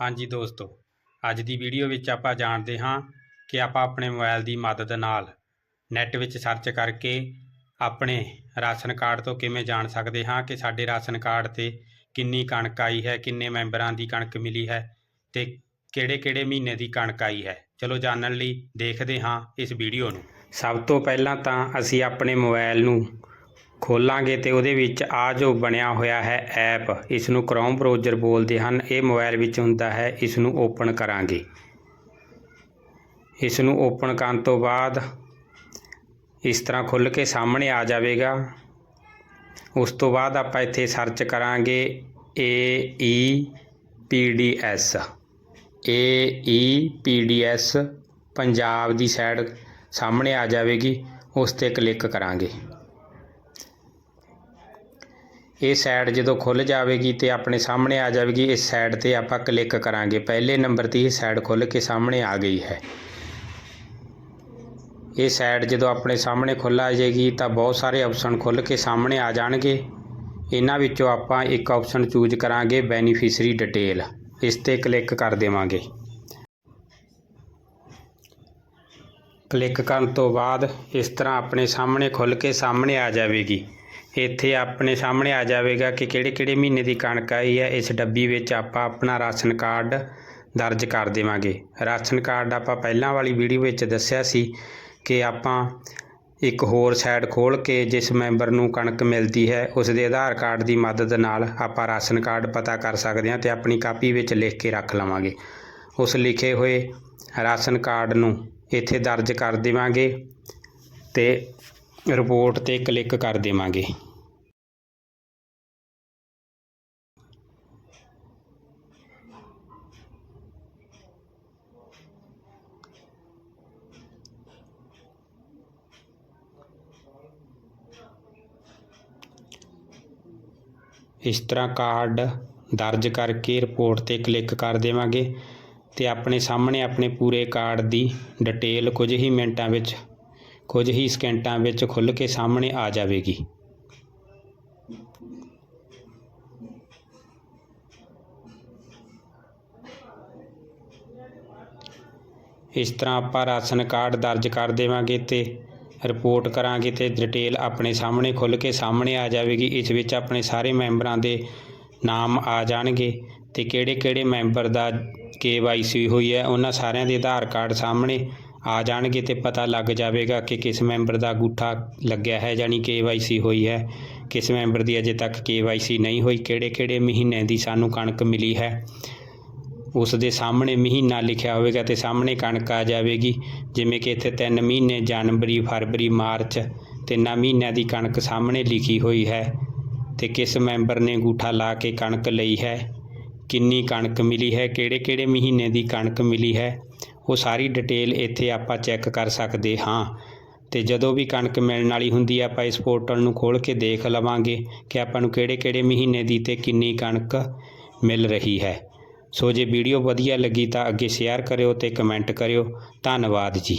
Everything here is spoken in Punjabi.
ਹਾਂਜੀ ਦੋਸਤੋ, ਅੱਜ ਦੀ ਵੀਡੀਓ ਵਿੱਚ ਆਪਾਂ ਜਾਣਦੇ ਹਾਂ ਕਿ ਆਪਾਂ ਆਪਣੇ ਮੋਬਾਈਲ ਦੀ ਮਦਦ ਨਾਲ ਨੈੱਟ ਵਿੱਚ ਸਰਚ ਕਰਕੇ ਆਪਣੇ ਰਾਸ਼ਨ ਕਾਰਡ ਤੋਂ ਕਿਵੇਂ ਜਾਣ ਸਕਦੇ ਹਾਂ ਕਿ ਸਾਡੇ ਰਾਸ਼ਨ ਕਾਰਡ ਤੇ ਕਿੰਨੀ ਕਣਕ ਆਈ ਹੈ, ਕਿੰਨੇ ਮੈਂਬਰਾਂ ਦੀ ਕਣਕ ਮਿਲੀ ਹੈ ਤੇ ਕਿਹੜੇ-ਕਿਹੜੇ ਮਹੀਨੇ ਦੀ ਕਣਕ ਆਈ ਹੈ। ਚਲੋ ਜਾਣਨ ਲਈ ਦੇਖਦੇ ਹਾਂ ਇਸ ਵੀਡੀਓ ਨੂੰ। ਸਭ ਤੋਂ ਪਹਿਲਾਂ ਤਾਂ ਅਸੀਂ ਆਪਣੇ ਮੋਬਾਈਲ ਨੂੰ ਖੋਲਾਂਗੇ ਤੇ ਉਹਦੇ ਵਿੱਚ ਆ ਜੋ ਬਣਿਆ ਹੋਇਆ ਹੈ ਐਪ ਇਸ ਨੂੰ ਕ੍ਰੋਮ ਬ੍ਰਾਊਜ਼ਰ ਬੋਲਦੇ ਹਨ। ਇਹ ਮੋਬਾਈਲ ਵਿੱਚ ਹੁੰਦਾ ਹੈ ਇਸ ਨੂੰ ਓਪਨ ਕਰਾਂਗੇ। ਇਸ ਨੂੰ ਓਪਨ ਕਰਨ ਤੋਂ ਬਾਅਦ ਇਸ ਤਰ੍ਹਾਂ ਖੁੱਲ ਕੇ ਸਾਹਮਣੇ ਆ ਜਾਵੇਗਾ। ਉਸ ਤੋਂ ਬਾਅਦ ਆਪਾਂ ਇੱਥੇ ਸਰਚ ਕਰਾਂਗੇ A E P D S A E P D S Punjab the side ਸਾਹਮਣੇ ਆ ਜਾਵੇਗੀ, ਉਸ ਤੇ ਕਲਿੱਕ ਕਰਾਂਗੇ। ਇਹ ਸਾਈਡ ਜਦੋਂ ਖੁੱਲ ਜਾਵੇਗੀ ਤੇ ਆਪਣੇ ਸਾਹਮਣੇ ਆ ਜਾਵੇਗੀ, ਇਸ ਸਾਈਡ ਤੇ ਆਪਾਂ ਕਲਿੱਕ ਕਰਾਂਗੇ। ਪਹਿਲੇ ਨੰਬਰ ਤੇ ਇਹ ਸਾਈਡ ਖੁੱਲ ਕੇ ਸਾਹਮਣੇ ਆ ਗਈ ਹੈ। ਇਹ ਸਾਈਡ ਜਦੋਂ ਆਪਣੇ ਸਾਹਮਣੇ ਖੁੱਲ ਆ ਜਾਏਗੀ ਤਾਂ ਬਹੁਤ ਸਾਰੇ ਆਪਸ਼ਨ ਖੁੱਲ ਕੇ ਸਾਹਮਣੇ ਆ ਜਾਣਗੇ। ਇਹਨਾਂ ਵਿੱਚੋਂ ਆਪਾਂ ਇੱਕ ਆਪਸ਼ਨ ਚੂਜ਼ ਕਰਾਂਗੇ ਬੈਨੀਫੀਸ਼ਰੀ ਡਿਟੇਲ ਇਸ ਤੇ ਕਲਿੱਕ ਕਰ ਦੇਵਾਂਗੇ। ਕਲਿੱਕ ਕਰਨ ਤੋਂ ਬਾਅਦ ਇਸ ਤਰ੍ਹਾਂ ਆਪਣੇ ਸਾਹਮਣੇ ਖੁੱਲ ਕੇ ਸਾਹਮਣੇ ਆ ਜਾਵੇਗੀ। ਇੱਥੇ ਆਪਣੇ ਸਾਹਮਣੇ ਆ ਜਾਵੇਗਾ ਕਿ ਕਿਹੜੇ ਕਿਹੜੇ ਮਹੀਨੇ ਦੀ ਕਣਕ ਆਈ ਹੈ, ਇਸ ਡੱਬੀ ਵਿੱਚ ਆਪਾਂ ਆਪਣਾ ਰਾਸ਼ਨ ਕਾਰਡ ਦਰਜ ਕਰ ਦੇਵਾਂਗੇ। ਰਾਸ਼ਨ ਕਾਰਡ ਆਪਾਂ ਪਹਿਲਾਂ ਵਾਲੀ ਵੀਡੀਓ ਵਿੱਚ ਦੱਸਿਆ ਸੀ ਕਿ ਆਪਾਂ ਇੱਕ ਹੋਰ ਸਾਈਡ ਖੋਲ ਕੇ ਜਿਸ ਮੈਂਬਰ ਨੂੰ ਕਣਕ ਮਿਲਦੀ ਹੈ, ਉਸ ਦੇ ਆਧਾਰ ਕਾਰਡ ਦੀ ਮਦਦ ਨਾਲ ਆਪਾਂ ਰਾਸ਼ਨ ਕਾਰਡ ਪਤਾ ਕਰ ਸਕਦੇ ਹਾਂ ਤੇ ਆਪਣੀ ਕਾਪੀ ਵਿੱਚ ਲਿਖ ਕੇ ਰੱਖ ਲਵਾਂਗੇ। ਉਸ ਲਿਖੇ ਹੋਏ ਰਾਸ਼ਨ ਕਾਰਡ ਨੂੰ ਇੱਥੇ ਦਰਜ ਕਰ ਦੇਵਾਂਗੇ ਤੇ ਰਿਪੋਰਟ ਤੇ ਕਲਿੱਕ ਕਰ ਦੇਵਾਂਗੇ। ਇਸ ਤਰ੍ਹਾਂ ਕਾਰਡ ਦਰਜ ਕਰਕੇ ਰਿਪੋਰਟ ਤੇ ਕਲਿੱਕ ਕਰ ਦੇਵਾਂਗੇ ਤੇ ਆਪਣੇ ਸਾਹਮਣੇ ਆਪਣੇ ਪੂਰੇ ਕਾਰਡ ਦੀ ਡਿਟੇਲ ਕੁਝ ਹੀ ਮਿੰਟਾਂ ਵਿੱਚ, ਕੁਝ ਹੀ ਸਕਿੰਟਾਂ ਵਿੱਚ ਖੁੱਲ ਕੇ ਸਾਹਮਣੇ ਆ ਜਾਵੇਗੀ। ਇਸ ਤਰ੍ਹਾਂ ਆਪਾਂ ਰਾਸ਼ਨ ਕਾਰਡ ਦਰਜ ਕਰ ਦੇਵਾਂਗੇ ਤੇ ਰਿਪੋਰਟ ਕਰਾਂਗੇ ਤੇ ਡਿਟੇਲ ਆਪਣੇ ਸਾਹਮਣੇ ਖੁੱਲ ਕੇ ਸਾਹਮਣੇ ਆ ਜਾਵੇਗੀ। ਇਸ ਵਿੱਚ ਆਪਣੇ ਸਾਰੇ ਮੈਂਬਰਾਂ ਦੇ ਨਾਮ ਆ ਜਾਣਗੇ ਤੇ ਕਿਹੜੇ-ਕਿਹੜੇ ਮੈਂਬਰ ਦਾ ਕੇਵਾਈਸੀ ਹੋਈ ਹੈ, ਉਹਨਾਂ ਸਾਰਿਆਂ ਦੇ ਆਧਾਰ ਕਾਰਡ ਸਾਹਮਣੇ ਆ ਜਾਣਗੇ ਤੇ ਪਤਾ ਲੱਗ ਜਾਵੇਗਾ ਕਿ ਕਿਸ ਮੈਂਬਰ ਦਾ ਅੰਗੂਠਾ ਲੱਗਿਆ ਹੈ ਜਾਨੀ ਕੇਵਾਈਸੀ ਹੋਈ ਹੈ। ਕਿਸ ਮੈਂਬਰ ਦੀ ਅਜੇ ਤੱਕ ਕੇਵਾਈਸੀ ਨਹੀਂ ਹੋਈ ਕਿਹੜੇ-ਕਿਹੜੇ ਮਹੀਨੇ ਦੀ ਸਾਨੂੰ ਕਣਕ ਮਿਲੀ ਹੈ। ਉਸ ਦੇ ਸਾਹਮਣੇ ਮਹੀਨਾ ਲਿਖਿਆ ਹੋਵੇਗਾ ਤੇ ਸਾਹਮਣੇ ਕਣਕ ਆ ਜਾਵੇਗੀ। ਜਿਵੇਂ ਕਿ ਇੱਥੇ ਤਿੰਨ ਮਹੀਨੇ, ਜਨਵਰੀ, ਫਰਵਰੀ, ਮਾਰਚ ਤਿੰਨਾਂ ਮਹੀਨਿਆਂ ਦੀ ਕਣਕ ਸਾਹਮਣੇ ਲਿਖੀ ਹੋਈ ਹੈ ਤੇ ਕਿਸ ਮੈਂਬਰ ਨੇ ਅੰਗੂਠਾ ਲਾ ਕੇ ਕਣਕ ਲਈ ਹੈ? ਕਿੰਨੀ ਕਣਕ ਮਿਲੀ ਹੈ? ਕਿਹੜੇ-ਕਿਹੜੇ ਮਹੀਨੇ ਦੀ ਕਣਕ ਮਿਲੀ ਹੈ? ਉਹ ਸਾਰੀ ਡਿਟੇਲ ਇੱਥੇ ਆਪਾਂ ਚੈੱਕ ਕਰ ਸਕਦੇ ਹਾਂ। ਤੇ ਜਦੋਂ ਵੀ ਕਣਕ ਮਿਲਣ ਵਾਲੀ ਹੁੰਦੀ ਹੈ ਆਪਾਂ ਇਸ ਪੋਰਟਲ ਨੂੰ ਖੋਲ ਕੇ ਦੇਖ ਲਵਾਂਗੇ ਕਿ ਆਪਾਂ ਨੂੰ ਕਿਹੜੇ-ਕਿਹੜੇ ਮਹੀਨੇ ਦੀ ਤੇ ਕਿੰਨੀ ਕਣਕ ਮਿਲ ਰਹੀ ਹੈ। ਸੋ ਜੇ ਵੀਡੀਓ ਵਧੀਆ ਲੱਗੀ ਤਾਂ ਅੱਗੇ ਸ਼ੇਅਰ ਕਰਿਓ ਤੇ ਕਮੈਂਟ ਕਰਿਓ। ਧੰਨਵਾਦ ਜੀ।